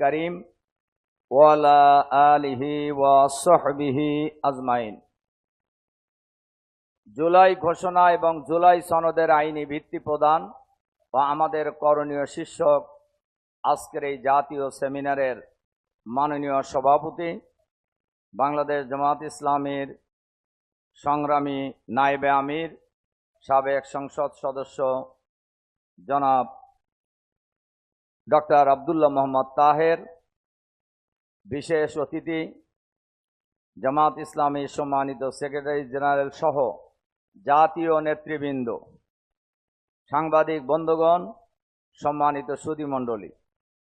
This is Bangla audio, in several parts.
করিম। ওয়ালা আলিহি ওয়াসহবিহি আজমাইন। জুলাই ঘোষণা এবং জুলাই সনদের আইনি ভিত্তি প্রদান বা আমাদের করণীয় শীর্ষক আজকের এই জাতীয় সেমিনারের মাননীয় সভাপতি, বাংলাদেশ জামাত ইসলামীর সংগ্রামী নায়েবে আমির, সাবেক সংসদ সদস্য জনাব ডক্টর আবদুল্লাহ মোহাম্মদ তাহের, বিশেষ অতিথি, জামাত ইসলামী সম্মানিত সেক্রেটারি জেনারেল সহ জাতীয় নেতৃবৃন্দ, সাংবাদিক বন্ধুগণ, সম্মানিত সুদী মণ্ডলী।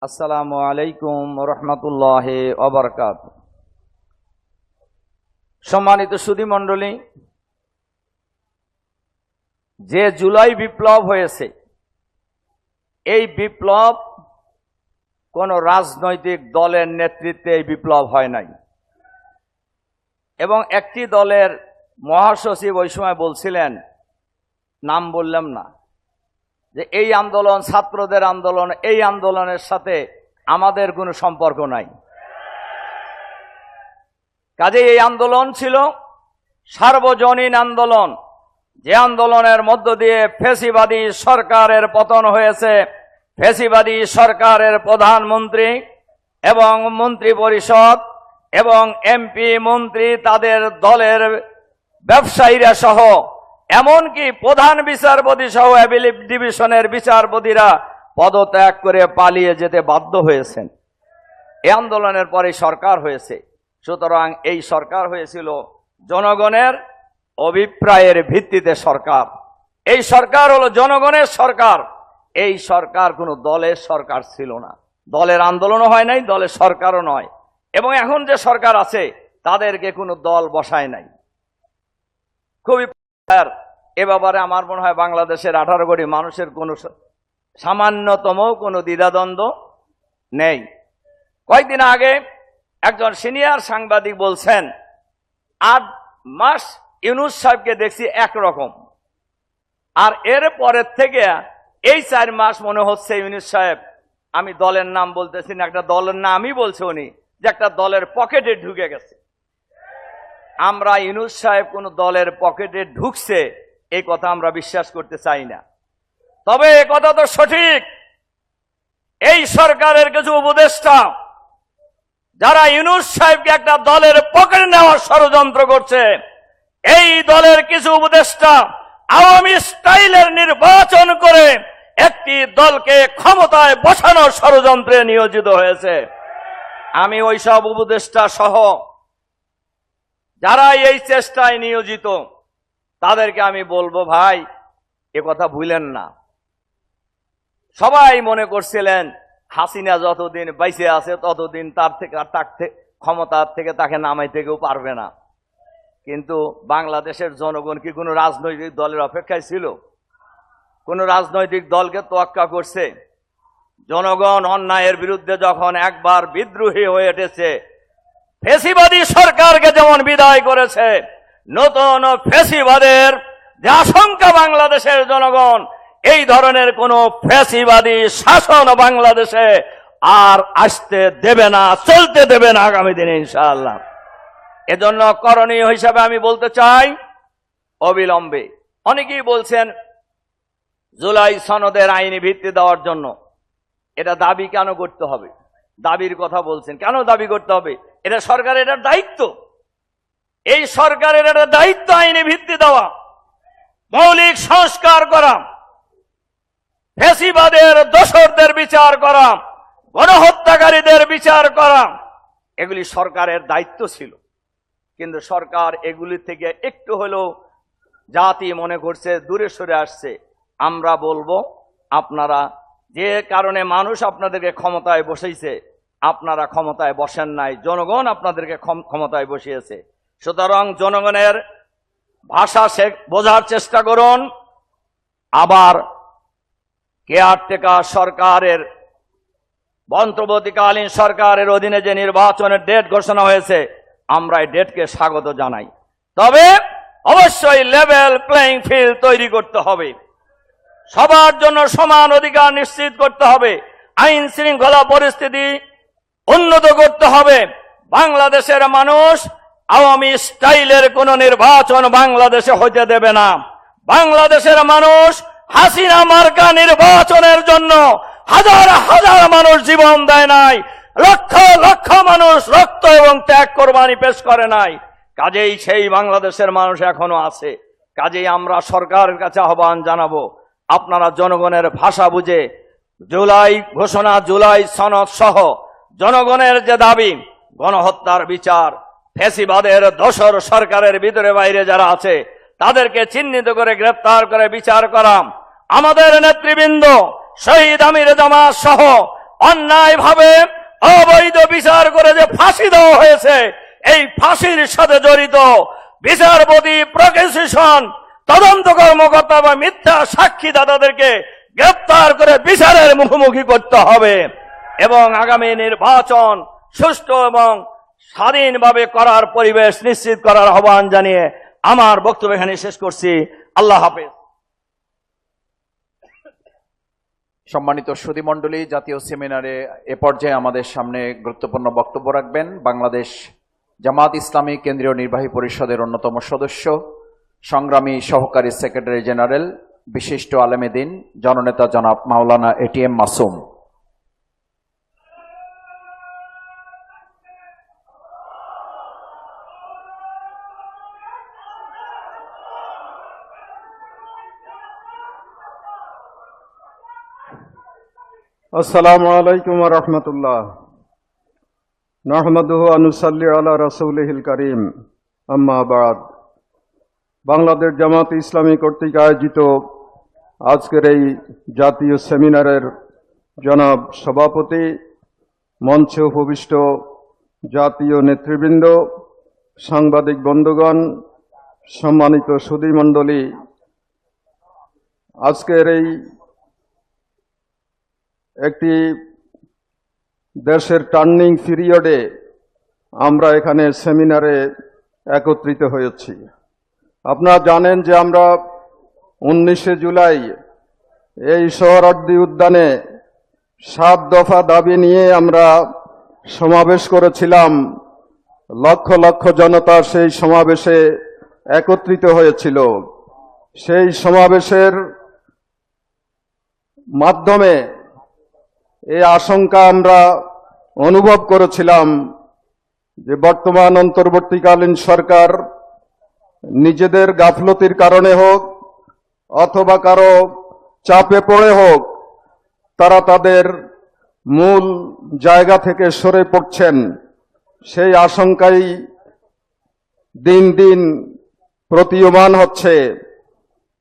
আসসালামু আলাইকুম রহমতুল্লাহ অবরকাত সম্মানিত সুদী মণ্ডলী, যে জুলাই বিপ্লব হয়েছে, এই বিপ্লব কোন রাজনৈতিক দলের নেতৃত্বে এই বিপ্লব হয় নাই। এবং একটি দলের মহাসচিব ওই সময় বলছিলেন, নাম বললাম না, যে এই আন্দোলন, ছাত্রদের আন্দোলন, এই আন্দোলনের সাথে আমাদের কোনো সম্পর্ক নাই। কাজে এই আন্দোলন ছিল সার্বজনীন আন্দোলন। যে আন্দোলনের মধ্য দিয়ে ফেসিবাদী সরকারের পতন হয়েছে ফেসিবাদী সরকারের প্রধানমন্ত্রী এবং মন্ত্রী পরিষদ এবং এমপি মন্ত্রী তাদের দলের ব্যবসায়ীরা সহ, এমনকি প্রধান বিচারপতি সহ অ্যাবিলিভ ডিভিশনের বিচারপতিরা পদত্যাগ করে পালিয়ে যেতে বাধ্য হয়েছেন। এই আন্দোলনের পরে সরকার হয়েছে। সুতরাং এই সরকার হয়েছিল জনগণের অভিপ্রায়ের ভিত্তিতে সরকার। এই সরকার হলো জনগণের সরকার। এই সরকার কোনো দলের সরকার ছিল না। দলের আন্দোলনও হয় নাই, দলের সরকারও নয়। এবং এখন যে সরকার আছে, তাদেরকে কোনো দল বসায় নাই। খুবই এ ব্যাপারে আমার মনে হয় বাংলাদেশের আঠারো কোটি মানুষের কোনো সামান্যতম কোনো দ্বিধাদ্বন্দ্ব নেই। কয়েকদিন আগে একজন সিনিয়র সাংবাদিক বলছেন, আট মাস ইউনুস সাহেবকে দেখছি একরকম। আর এর পরের থেকে এই চার মাস মনে হচ্ছে ইউনুস সাহেব, আমি দলের নাম বলতেছি না, একটা দলের নামই বলছে উনি, যে একটা দলের পকেটে ঢুকে গেছে। আমরা ইউনুস সাহেব কোন দলের পকেটে ঢুকছে, এই কথা আমরা বিশ্বাস করতে চাই না। তবে এ কথা তো সঠিক। এই সরকারের কিছু উপদেষ্টা, যারা ইউনুস সাহেবকে একটা দলের পকেটে নেওয়ার ষড়যন্ত্র করছে, এই দলের কিছু উপদেষ্টা আওয়ামী স্টাইলের নির্বাচন করে একটি দলকে ক্ষমতায় বসানোর ষড়যন্ত্রে নিয়োজিত হয়েছে। আমি ওইসব উপদেষ্টা সহ যারা এই চেষ্টায় নিয়োজিত, তাদেরকে আমি বলব, ভাই, এ কথা ভুলেন না। সবাই মনে করছিলেন, হাসিনা যতদিন বাইসে আছে, ততদিন তার থেকে আর তার ক্ষমতার থেকে তাকে নামাইতে কেউ পারবে না। কিন্তু বাংলাদেশের জনগণ কি কোনো রাজনৈতিক দলের অপেক্ষায় ছিল? কোন রাজনৈতিক দলকে তোয়াক্কা করছে। জনগণ অন্যায়ের বিরুদ্ধে যখন একবার বিদ্রোহী হয়ে উঠেছে, ফেসিবাদী সরকারকে যেমন বিদায় করেছে, নতুন ফেসিবাদের যে আশঙ্কা বাংলাদেশের জনগণ, এই ধরনের কোন ফেসিবাদী শাসন বাংলাদেশে আর আসতে দেবে না, চলতে দেবে না আগামী দিনে ইনশাআল্লাহ। এজন্য করণীয় হিসাবে আমি বলতে চাই, অবিলম্বে। অনেকেই বলছেন জুলাই সনদের আইনি ভিত্তি দেওয়ার জন্য। এটা দাবি কেন করতে হবে? দাবির কথা বলছেন। কেন দাবি করতে হবে? এটা সরকারের এটা দায়িত্ব। এই সরকারের একটা দায়িত্ব আইনি ভিত্তি দেওয়া। মৌলিক সংস্কার করা। ফেসিবাদের দোসরদের বিচার করা। গণহত্যাকারীদের বিচার করা। এগুলি সরকারের দায়িত্ব ছিল। কিন্তু সরকার এগুলি থেকে একটু হলেও জাতি মনে করছে, দূরে সরে আসছে। আমরা বলব, আপনারা যে কারণে মানুষ আপনাদেরকে ক্ষমতায় বসেছে আপনারা ক্ষমতায় বসেন নাই, জনগণ আপনাদেরকে ক্ষম- ক্ষমতায় বসিয়েছে। সুতরাং জনগণের ভাষা বোঝার চেষ্টা করুন। আবার কেয়ারটেকার সরকারের অন্তর্বর্তীকালীন সরকারের অধীনে যে নির্বাচনের ডেট ঘোষণা হয়েছে, আমরা এই ডেটকে স্বাগত জানাই। তবে অবশ্যই লেভেল প্লেইং ফিল্ড তৈরি করতে হবে। সবার জন্য সমান অধিকার নিশ্চিত করতে হবে। আইন শৃঙ্খলা পরিস্থিতি উন্নত করতে হবে। বাংলাদেশের মানুষ আওয়ামী স্টাইলের কোন নির্বাচন বাংলাদেশে হইতে দেবে না। বাংলাদেশের মানুষ হাসিনা মার্কা নির্বাচনের জন্য হাজার হাজার মানুষ জীবন দেয় নাই। লক্ষ লক্ষ মানুষ রক্ত এবং ত্যাগ কোরবানি পেশ করে নাই। কাজেই সেই বাংলাদেশের মানুষ এখনও আছে। কাজেই আমরা সরকারের কাছে আহ্বান জানাব। আপনারা জনগণের ভাষা বুঝে জুলাই ঘোষণা, জুলাই সনদ সহ জনগণের যে দাবি, গণহত্যার বিচার, ফেসিবাদের দোসর সরকারের ভিতরে বাইরে যারা আছে, তাদেরকে চিহ্নিত করে গ্রেপ্তার করে বিচার করা আমাদের নেতৃবৃন্দ শহীদ আমির জামাত সহ অন্যায়ভাবে অবৈধ বিচার করে যে ফাঁসি দেওয়া হয়েছে, এই ফাঁসির সাথে জড়িত বিচারপতি প্রসিকিউশন তদন্ত কর্মকর্তা বা মিথ্যা সাক্ষী দাদাদেরকে গ্রেপ্তার করে বিচারের মুখোমুখি করতে হবে এবং আগামী নির্বাচন সুষ্ঠু এবং স্বাধীনভাবে করার পরিবেশ নিশ্চিত করার আহ্বান জানিয়ে আমার বক্তব্য এখানে শেষ করছি। আল্লাহ হাফেজ। সম্মানিত সুধীমণ্ডলী, জাতীয় সেমিনারে এ পর্যায়ে আমাদের সামনে গুরুত্বপূর্ণ বক্তব্য রাখবেন। বাংলাদেশ জামাত ইসলামী কেন্দ্রীয় নির্বাহী পরিষদের অন্যতম সদস্য সংগ্রামী সহকারী সেক্রেটারি জেনারেল, বিশিষ্ট আলেমেদিন জননেতা জনাব মাওলানা এটিএম মাসুম। আসসালামু আলাইকুম রহমতুল্লাহ। নহমদুহ আনুসাল্লি আলা রসুলহিল করিম। আম্মা বাদ। বাংলাদেশ জামাত ইসলামী কর্তৃক আয়োজিত আজকের এই জাতীয় সেমিনারের জনাব সভাপতি, মঞ্চে উপবিষ্ট জাতীয় নেতৃবৃন্দ, সাংবাদিক বন্ধুগণ, সম্মানিত সুধীমণ্ডলী আজকের এই একটি দেশের টার্নিং পিরিয়ডে আমরা এখানে সেমিনারে একত্রিত হয়েছি। আপনারা জানেন যে আমরা উনিশে জুলাই এই সোহরার্দি উদ্যানে সাত দফা দাবি নিয়ে আমরা সমাবেশ করেছিলাম। লক্ষ লক্ষ জনতা সেই সমাবেশে একত্রিত হয়েছিল। সেই সমাবেশের মাধ্যমে এই আশঙ্কা আমরা অনুভব করেছিলাম যে বর্তমান অন্তর্বর্তীকালীন সরকার নিজেদের গাফলতির কারণে হোক, অথবা কারও চাপে পড়ে হোক, তারা তাদের মূল জায়গা থেকে সরে পড়ছেন। সেই আশঙ্কাই দিন দিন প্রতীয়মান হচ্ছে।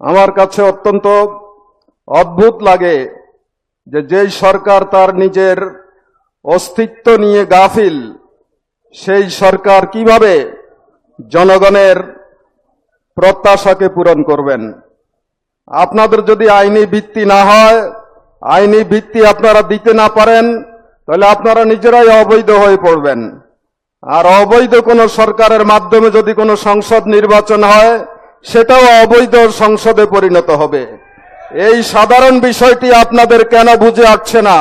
আমার কাছে অত্যন্ত অদ্ভুত লাগে যে যেই সরকার তার নিজের অস্তিত্ব নিয়ে গাফিল, সেই সরকার কীভাবে জনগণের প্রত্যাশাকে পূরণ করবেন। আপনাদের যদি আইনি ভিত্তি না হয়, আইনি ভিত্তি আপনারা দিতে না পারেন, তাহলে আপনারা নিজেরাই অবৈধ হয়ে পড়বেন। আর অবৈধ কোনো সরকারের মাধ্যমে যদি কোনো সংসদ নির্বাচন হয়, সেটাও অবৈধ সংসদে পরিণত হবে। এই সাধারণ বিষয়টি আপনাদের কেন বুঝে আসছে না?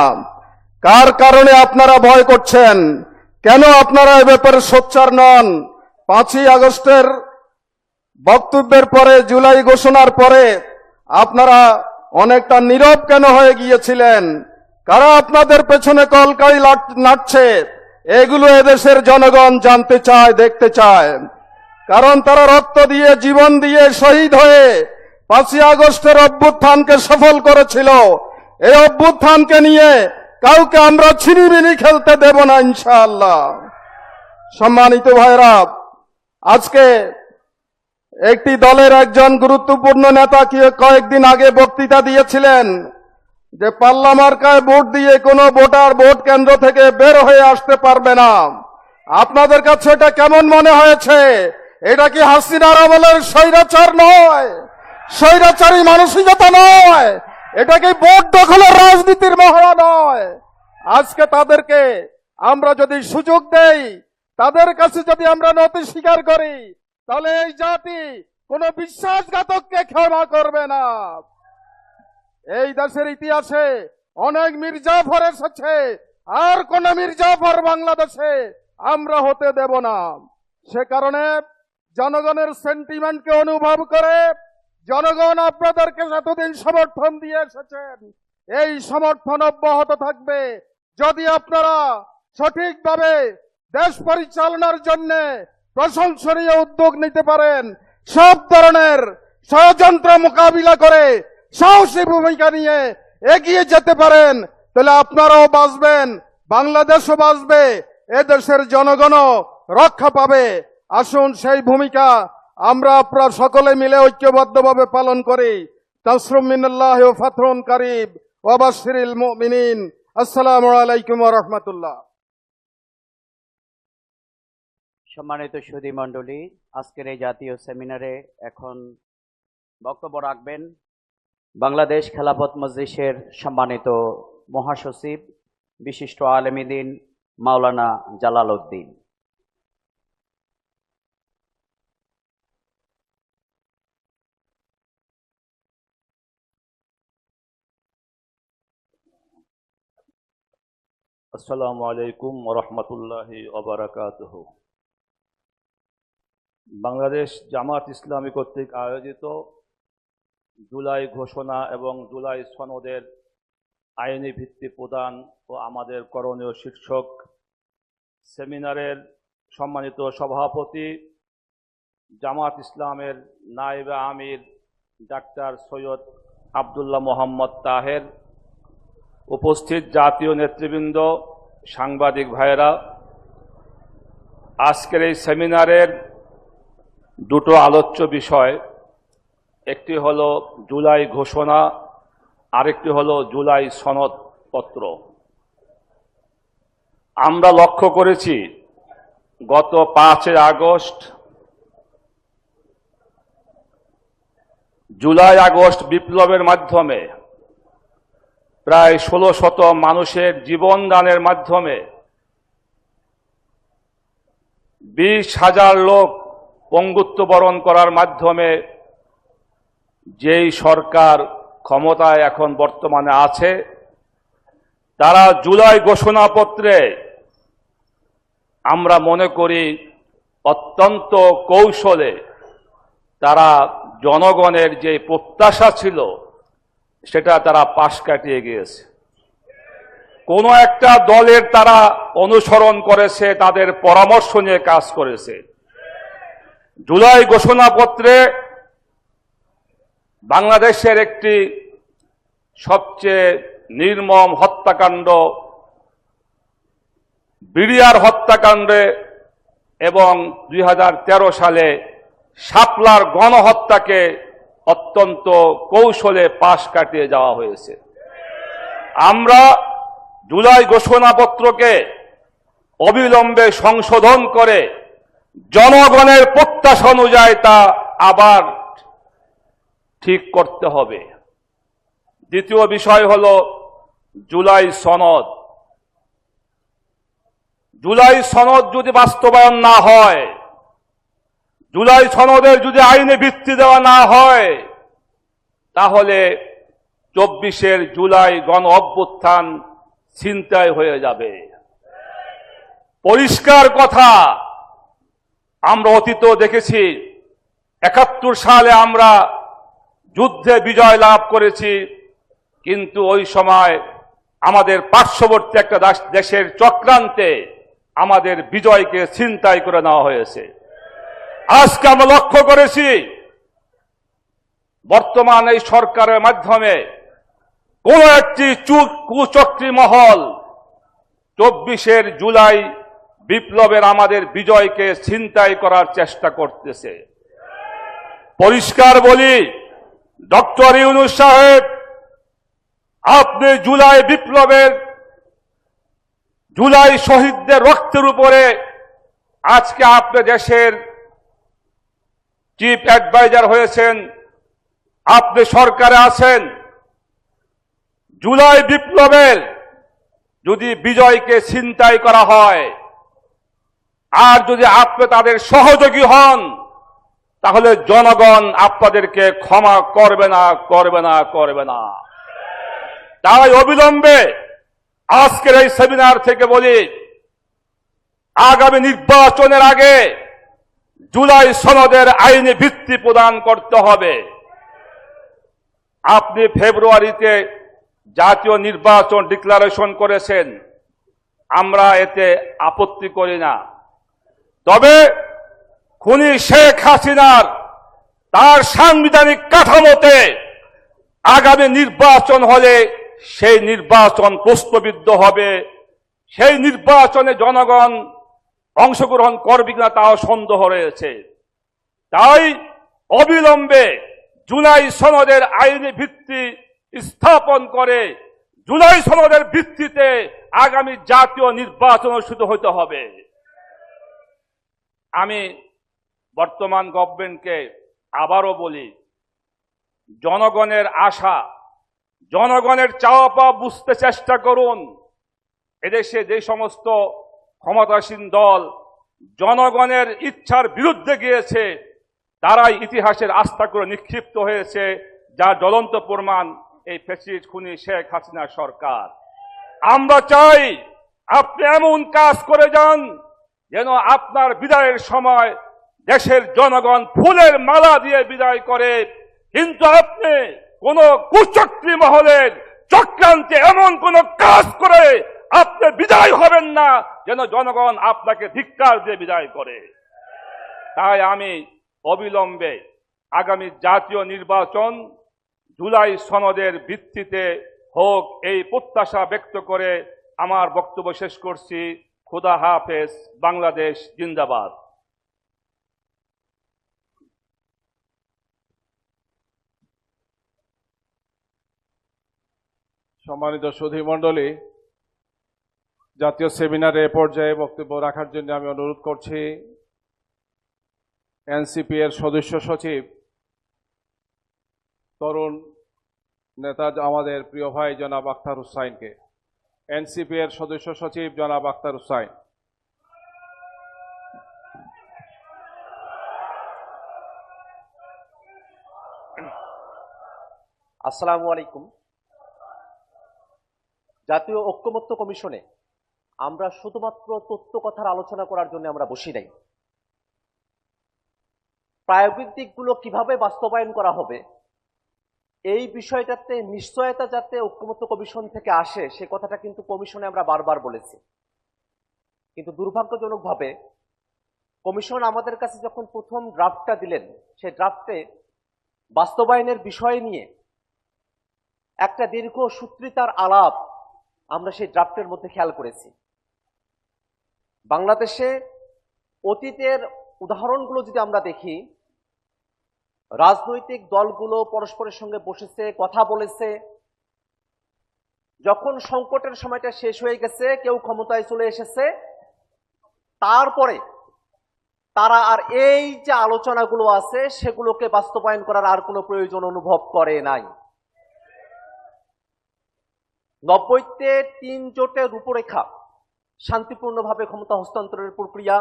কার কারণে আপনারা ভয় করছেন? কেন আপনারা এ ব্যাপারে সোচ্চার নন? পাঁচই আগস্টের বক্তব্যের পরে, জুলাই ঘোষণার পরে আপনারা অনেকটা নীরব কেন হয়ে গিয়েছিলেন? কারা আপনাদের পেছনে কলকাই নাচছে এগুলো এদেশের জনগণ জানতে চায়, দেখতে চায়। কারণ তারা রক্ত দিয়ে, জীবন দিয়ে শহীদ হয়ে পাঁচই আগস্টের অভ্যুত্থানকে সফল করেছিল। এই অভ্যুত্থানকে নিয়ে কাউকে আমরা ছিনিমিনি খেলতে দেব না, ইনশাআল্লাহ। সম্মানিত ভাইরা আজকে একটি দলের একজন গুরুত্বপূর্ণ নেতা কয়েকদিন আগে বক্তৃতা দিয়েছিলেন যে পাল্লা মার্কায় ভোট দিয়ে কোনো ভোটার ভোট কেন্দ্র থেকে বের হয়ে আসতে পারবে না। আপনাদের কাছে এটা কেমন মনে হয়েছে? এটা কি হাসিনার আমলের স্বৈরাচার নয়? স্বৈরাচারী মানসিকতা নয়? এটা কি ভোট দখলের রাজনীতির মহড়া নয়? আজকে তাদেরকে আমরা যদি সুযোগ দেই, তাদের কাছে যদি আমরা নতি স্বীকার করি তাহলে এই জাতি কোন বিশ্বাসঘাতককে ক্ষমা করবে না। এই দেশের ইতিহাসে অনেক মির্জাফর এসেছে আর কোন মির্জাফর বাংলাদেশে আমরা হতে দেব না। সে কারণে জনগণের সেন্টিমেন্টকে অনুভব করে জনগণ আপনাদেরকে এতদিন সমর্থন দিয়ে এসেছেন, এই সমর্থন অব্যাহত থাকবে। যদি আপনারা সঠিকভাবে দেশ পরিচালনার জন্য প্রশংসনীয় উদ্যোগ নিতে পারেন। সব ধরনের ষড়যন্ত্র মোকাবিলা করে সাহসী ভূমিকা নিয়ে এগিয়ে যেতে পারেন। তাহলে আপনারাও বাঁচবেন, বাংলাদেশও বাঁচবে, এদেশের জনগণও রক্ষা পাবে। আসুন সেই ভূমিকা আমরা আপনারা সকলে মিলে ঐক্যবদ্ধভাবে পালন করি। তাসরুম মিনাল্লাহ ও ফাতরুন কারিব আসসালামু আলাইকুম রাহমাতুল্লাহ। সম্মানিত সুধী মণ্ডলী, আজকের এই জাতীয় সেমিনারে এখন বক্তব্য রাখবেন বাংলাদেশ খেলাফত মজলিসের সম্মানিত মহাসচিব, বিশিষ্ট আলমীদিন মাওলানা জালাল উদ্দিন। আসসালামু আলাইকুম রহমতুল্লাহি অবরাকাতহ বাংলাদেশ জামাত ইসলামী কর্তৃক আয়োজিত জুলাই ঘোষণা এবং জুলাই সনদের আইনি ভিত্তি প্রদান ও আমাদের করণীয় শীর্ষক সেমিনারের সম্মানিত সভাপতি জামাত ইসলামের নায়েবে আমির ডাক্তার সৈয়দ আবদুল্লাহ মোহাম্মদ তাহের, উপস্থিত জাতীয় নেতৃবৃন্দ, সাংবাদিক ভাইয়েরা, আজকের এই সেমিনারের দুটো আলোচ্য বিষয়, একটি হলো জুলাই ঘোষণা, আরেকটি হলো জুলাই সনদপত্র। আমরা লক্ষ্য করেছি, গত পাঁচই আগস্ট, জুলাই আগস্ট বিপ্লবের মাধ্যমে প্রায় ষোলো শত মানুষের জীবন দানের মাধ্যমে বিশ হাজার লোক পঙ্গুত্ব বরণ করার মাধ্যমে যেই সরকার ক্ষমতায় এখন বর্তমানে আছে, তারা জুলাই ঘোষণাপত্রে আমরা মনে করি অত্যন্ত কৌশলে তারা জনগণের যে প্রত্যাশা ছিল, সেটা তারা পাশ কাটিয়ে গিয়েছে। কোনো একটা দলের তারা অনুসরণ করেছে, তাদের পরামর্শ নিয়ে কাজ করেছে। জুলাই ঘোষণাপত্রে বাংলাদেশের একটি সবচেয়ে নির্মম হত্যাকাণ্ড, বিড়িয়ার হত্যাকাণ্ডে এবং দুই হাজার তেরো সালে শাপলার গণহত্যাকে অত্যন্ত কৌশলে পাশ কাটিয়ে যাওয়া হয়েছে। আমরা জুলাই ঘোষণাপত্রকে অবিলম্বে সংশোধন করে জনগণের প্রত্যাশা অনুযায়ী তা আবার ঠিক করতে হবে। দ্বিতীয় বিষয় হল জুলাই সনদ। জুলাই সনদ যদি বাস্তবায়ন না হয়, জুলাই সনদের যদি আইনে ভিত্তি দেওয়া না হয়, তাহলে চব্বিশের জুলাই গণ অভ্যুত্থান ছিনতাই হয়ে যাবে। পরিষ্কার কথা আমরা অতীত দেখেছি। একাত্তর সালে আমরা যুদ্ধে বিজয় লাভ করেছি। কিন্তু ওই সময় আমাদের পার্শ্ববর্তী একটা দেশের চক্রান্তে আমাদের বিজয়কে ছিনতাই করে নেওয়া হয়েছে। আজকে আমরা লক্ষ্য করেছি, বর্তমান এই সরকারের মাধ্যমে কোন একটি চুক কুচক্রী মহল চব্বিশের জুলাই বিপ্লবের আমাদের বিজয়কে ছিনতাই করার চেষ্টা করতেছে। পরিষ্কার বলি, ডক্টর ইউনুস সাহেব, আপনি জুলাই বিপ্লবের, জুলাই শহীদদের রক্তের উপরে আজকে আপনি দেশের চিফ অ্যাডভাইজার হয়েছেন, আপনি সরকারে আছেন, জুলাই বিপ্লবের যদি বিজয়কে ছিনতাই করা হয় আর যদি আপনি তাদের সহযোগী হন, তাহলে জনগণ আপনাদেরকে ক্ষমা করবে না করবে না করবে না। তাই অবিলম্বে আজকের এই সেমিনার থেকে বলি, আগামী নির্বাচনের আগে জুলাই সনদের আইনি ভিত্তি প্রদান করতে হবে। আপনি ফেব্রুয়ারিতে জাতীয় নির্বাচন ডিক্লারেশন করেছেন, আমরা এতে আপত্তি করি না। তবে খুনি শেখ হাসিনার তার সাংবিধানিক কাঠামোতে আগামী নির্বাচন হলে সেই নির্বাচন প্রশ্নবিদ্ধ হবে। সেই নির্বাচনে জনগণ অংশগ্রহণ করবে কিনা তাও সন্দেহ রয়েছে। তাই অবিলম্বে জুলাই সনদের আইনি ভিত্তি স্থাপন করে জুলাই সনদের ভিত্তিতে আগামী জাতীয় নির্বাচন অনুষ্ঠিত হতে হবে। আমি বর্তমান গভর্নমেন্টকে আবারও বলি, জনগণের আশা, জনগণের চাওয়া পাওয়া বুঝতে চেষ্টা করুন। এদেশে যে সমস্ত ক্ষমতাসীন দল জনগণের ইচ্ছার বিরুদ্ধে গিয়েছে, তারাই ইতিহাসের আস্থা করে নিক্ষিপ্ত হয়েছে, যা জ্বলন্ত প্রমাণ এই ফেসিস খুনি শেখ হাসিনা সরকার। আমরা চাই আপনি এমন কাজ করে যান যেন আপনার বিদায়ের সময় দেশের জনগণ ফুলের মালা দিয়ে বিদায় করে। কিন্তু আপনি কোন কুচক্রী মহলের চক্রান্তে এমন কোন কাজ করে আপনি বিদায় হবেন না যেন জনগণ আপনাকে ধিক্কার দিয়ে বিদায় করে। তাই আমি অবিলম্বে আগামী জাতীয় নির্বাচন জুলাই সনদের ভিত্তিতে হোক এই প্রত্যাশা ব্যক্ত করে আমার বক্তব্য শেষ করছি। খুদা হাফেজ, বাংলাদেশ জিন্দাবাদ। সম্মানিত সুধী মণ্ডলী জাতীয় সেমিনারে এ পর্যায়ে বক্তব্য রাখার জন্য আমি অনুরোধ করছি, এনসিপি এর সদস্য সচিব, তরুণ নেতা আমাদের প্রিয় ভাই জনাব আখতার হুসাইনকে। এনসিপি এর সদস্য সচিব জনাব আখতার হুসাইন। আসসালামু আলাইকুম। জাতীয় ঐক্যমত্য কমিশনে আমরা শুধুমাত্র তথ্য কথার আলোচনা করার জন্য আমরা বসি নাই। প্রায়োগিক দিকগুলো কীভাবে বাস্তবায়ন করা হবে এই বিষয়টাতে নিশ্চয়তা যাতে ঐক্যমত্য কমিশন থেকে আসে, সে কথাটা কিন্তু কমিশনে আমরা বারবার বলেছি। কিন্তু দুর্ভাগ্যজনকভাবে কমিশন আমাদের কাছে যখন প্রথম ড্রাফটটা দিলেন, সেই ড্রাফটে বাস্তবায়নের বিষয় নিয়ে একটা দীর্ঘ সূত্রিতার আলাপ আমরা সেই ড্রাফটের মধ্যে খেয়াল করেছি। বাংলাদেশে অতীতের উদাহরণগুলো যদি আমরা দেখি রাজনৈতিক দলগুলো পরস্পরের সঙ্গে বসেছে, কথা বলেছে। যখন সংকটের সময়টা শেষ হয়ে গেছে, কেউ ক্ষমতায় চলে এসেছে, তারপরে তারা আর এই যে আলোচনাগুলো আছে, সেগুলোকে বাস্তবায়ন করার আর কোনো প্রয়োজন অনুভব করে নাই। নব্বইতে তিন জোটের রূপরেখা, শান্তিপূর্ণভাবে ক্ষমতা হস্তান্তরের প্রক্রিয়া,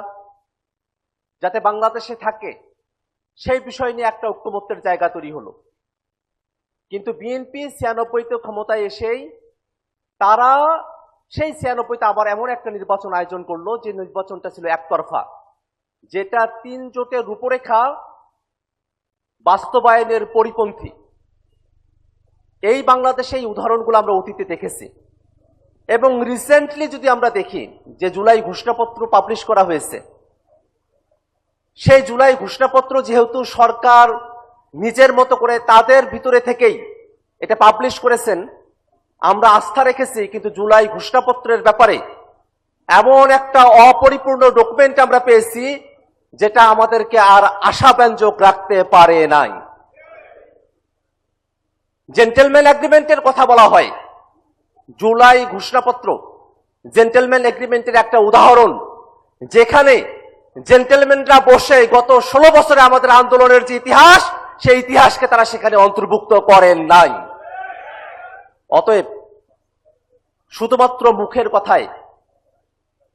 যাতে বাংলাদেশে থাকে সেই বিষয় নিয়ে একটা ঐক্যমত্যের জায়গা তৈরি হলো। কিন্তু বিএনপি ছিয়ানব্বইতে ক্ষমতায় এসেই তারা সেই ছিয়ানব্বইতে আবার এমন একটা নির্বাচন আয়োজন করল যে নির্বাচনটা ছিল একতরফা, যেটা তিন জোটের রূপরেখা বাস্তবায়নের পরিপন্থী। এই বাংলাদেশে এই উদাহরণগুলো আমরা অতীতে দেখেছি। এবং রিসেন্টলি যদি আমরা দেখি যে জুলাই ঘোষণাপত্র পাবলিশ করা হয়েছে সেই জুলাই ঘোষণাপত্র যেহেতু সরকার নিজের মতো করে তাদের ভিতরে থেকেই এটা পাবলিশ করেছেন, আমরা আস্থা রেখেছি, কিন্তু জুলাই ঘোষণাপত্রের ব্যাপারে এমন একটা অপরিপূর্ণ ডকুমেন্ট আমরা পেয়েছি, যেটা আমাদেরকে আর আশাব্যঞ্জক রাখতে পারে নাই। জেন্টেলম্যান এগ্রিমেন্টের কথা বলা হয়। জুলাই ঘোষণাপত্র জেন্টেলম্যান এগ্রিমেন্টের একটা উদাহরণ, যেখানে জেন্টেলম্যানরা বসে গত ষোলো বছরে আমাদের আন্দোলনের যে ইতিহাস, সেই ইতিহাসকে তারা সেখানে অন্তর্ভুক্ত করেন নাই। অতএব, শুধুমাত্র মুখের কথায়,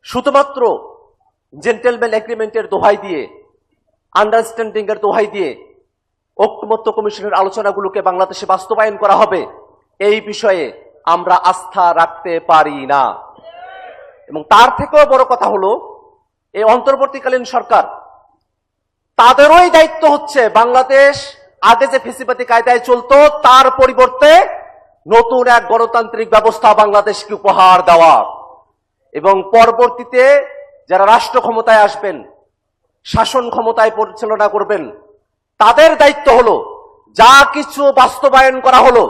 শুধুমাত্র জেন্টেলম্যান এগ্রিমেন্টের দোহাই দিয়ে আন্ডারস্ট্যান্ডিং এর দোহাই দিয়ে, ঐক্যমত্য কমিশনের আলোচনাগুলোকে বাংলাদেশে বাস্তবায়ন করা হবে, এই বিষয়ে আমরা আস্থা রাখতে পারি না। এবং তার থেকেও বড় কথা হলো এই অন্তর্বর্তীকালীন সরকার। তাদেরই দায়িত্ব হচ্ছে বাংলাদেশ আগে যে ফেসিবাদী কায়দায় চলতো, তার পরিবর্তে নতুন এক গণতান্ত্রিক ব্যবস্থা বাংলাদেশকে উপহার দেওয়া। এবং পরবর্তীতে যারা রাষ্ট্র ক্ষমতায় আসবেন, শাসন ক্ষমতায় পরিচালনা করবেন, তাদের দায়িত্ব হলো, যা কিছু বাস্তবায়ন করা হলো,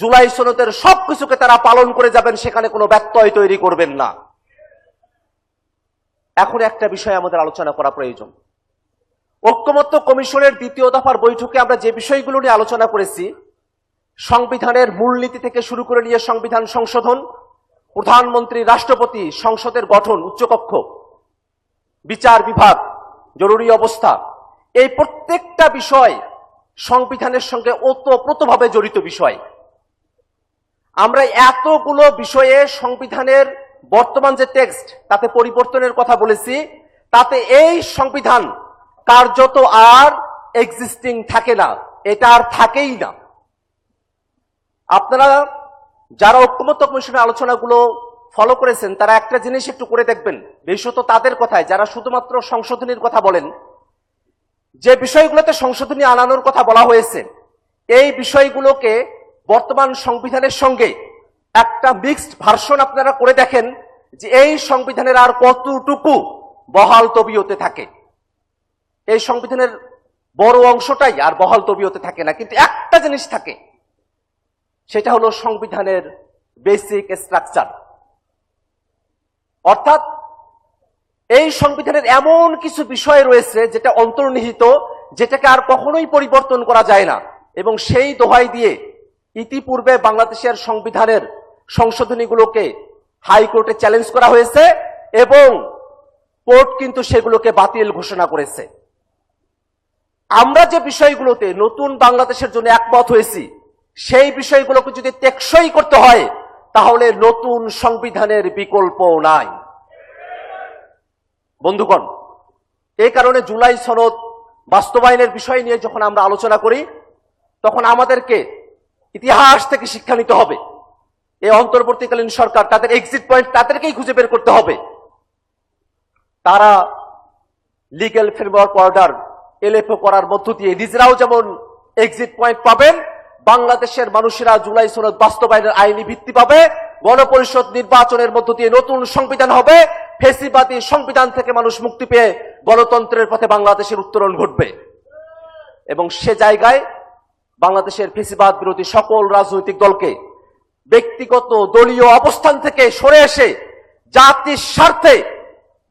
জুলাই সনদের সবকিছুকে তারা পালন করে যাবেন, সেখানে কোনো ব্যত্যয় তৈরি করবেন না। এখন একটা বিষয় আমাদের আলোচনা করা প্রয়োজন। ঐক্যমত্য কমিশনের দ্বিতীয় দফার বৈঠকে আমরা যে বিষয়গুলো নিয়ে আলোচনা করেছি, সংবিধানের মূলনীতি থেকে শুরু করে নিয়ে সংবিধান সংশোধন, প্রধানমন্ত্রী, রাষ্ট্রপতি, সংসদের গঠন, উচ্চকক্ষ, বিচার বিভাগ, জরুরি অবস্থা, এই প্রত্যেকটা বিষয় সংবিধানের সঙ্গে ওতপ্রোতভাবে জড়িত বিষয়। আমরা এতগুলো বিষয়ে সংবিধানের বর্তমান যে টেক্সট তাতে পরিবর্তনের কথা বলেছি, তাতে এই সংবিধান কার্যত আর এক্সিস্টিং থাকে না, এটা আর থাকেই না। আপনারা যারা ঐক্যমত্য কমিশনের আলোচনাগুলো ফলো করেছেন, তারা একটা জিনিস একটু করে দেখবেন, বিশেষত তাদের কথায়, যারা শুধুমাত্র সংশোধনীর কথা বলেন, যে বিষয়গুলোতে সংশোধনী আনানোর কথা বলা হয়েছে, এই বিষয়গুলোকে বর্তমান সংবিধানের সঙ্গে একটা মিক্সড ভার্সন আপনারা করে দেখেন যে এই সংবিধানের আর কতটুকু বহাল তবিয়তে থাকে। এই সংবিধানের বড় অংশটাই আর বহাল তবিয়তে থাকে না, কিন্তু একটা জিনিস থাকে। সেটা হলো সংবিধানের বেসিক স্ট্রাকচার অর্থাৎ এই সংবিধানের এমন কিছু বিষয় রয়েছে যেটা অন্তর্নিহিত, যেটাকে আর কখনোই পরিবর্তন করা যায় না, এবং সেই দোহাই দিয়ে ইতিপূর্বে বাংলাদেশের সংবিধানের সংশোধনীগুলোকে হাইকোর্টে চ্যালেঞ্জ করা হয়েছে এবং কোর্ট কিন্তু সেগুলোকে বাতিল ঘোষণা করেছে। আমরা যে বিষয়গুলোতে নতুন বাংলাদেশের জন্য একমত হয়েছি, সেই বিষয়গুলোকে যদি টেকসই করতে হয়, তাহলে নতুন সংবিধানের বিকল্প নাই। বন্ধুগণ এই কারণে জুলাই সনদ বাস্তবায়নের বিষয় নিয়ে যখন আমরা আলোচনা করি, তখন আমাদেরকে ইতিহাস থেকে শিক্ষা নিতে হবে। এই অন্তর্বর্তীকালীন সরকার তাদের এক্সিট পয়েন্ট তাদেরকেই খুঁজে বের করতে হবে। তারা লিগেল ফ্রেমওয়ার্ক অর্ডার এলএফও করার মধ্য দিয়ে নিজেরাও যেমন এক্সিট পয়েন্ট পাবেন, বাংলাদেশের মানুষেরা জুলাই সনদ বাস্তবায়নের আইনি ভিত্তি পাবে, গণপরিষদ নির্বাচনের মধ্য দিয়ে নতুন সংবিধান হবে, ফেসিবাদী সংবিধান থেকে মানুষ মুক্তি পেয়ে গণতন্ত্রের পথে বাংলাদেশের উত্তরণ ঘটবে। এবং সে জায়গায় বাংলাদেশের ফেসিবাদ বিরোধী সকল রাজনৈতিক দলকে ব্যক্তিগত দলীয় অবস্থান থেকে সরে এসে জাতির স্বার্থে,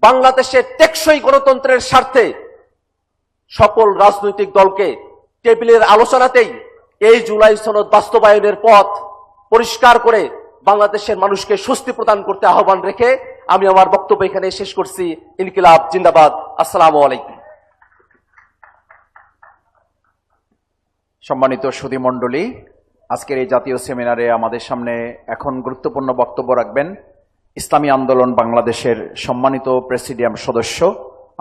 বাংলাদেশের টেকসই গণতন্ত্রের স্বার্থে সকল রাজনৈতিক দলকে টেবিলের আলোচনাতেই এই জুলাই সনদ বাস্তবায়নের পথ পরিষ্কার করে বাংলাদেশের মানুষকে স্বস্তি প্রদান করতে আহ্বান রেখে আমি আমার বক্তব্য এখানে শেষ করছি। ইনকিলাব, জিন্দাবাদ। আসসালামু আলাইকুম। সম্মানিত সুধীমণ্ডলী আজকের এই জাতীয় সেমিনারে আমাদের সামনে এখন গুরুত্বপূর্ণ বক্তব্য রাখবেন ইসলামী আন্দোলন বাংলাদেশের সম্মানিত প্রেসিডিয়াম সদস্য,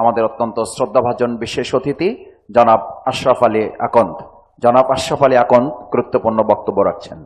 আমাদের অত্যন্ত শ্রদ্ধাভাজন বিশেষ অতিথি, জনাব আশরাফ আলী আকন্দ। জনাব আশরাফ আলী আকন্দ গুরুত্বপূর্ণ বক্তব্য রাখছেন।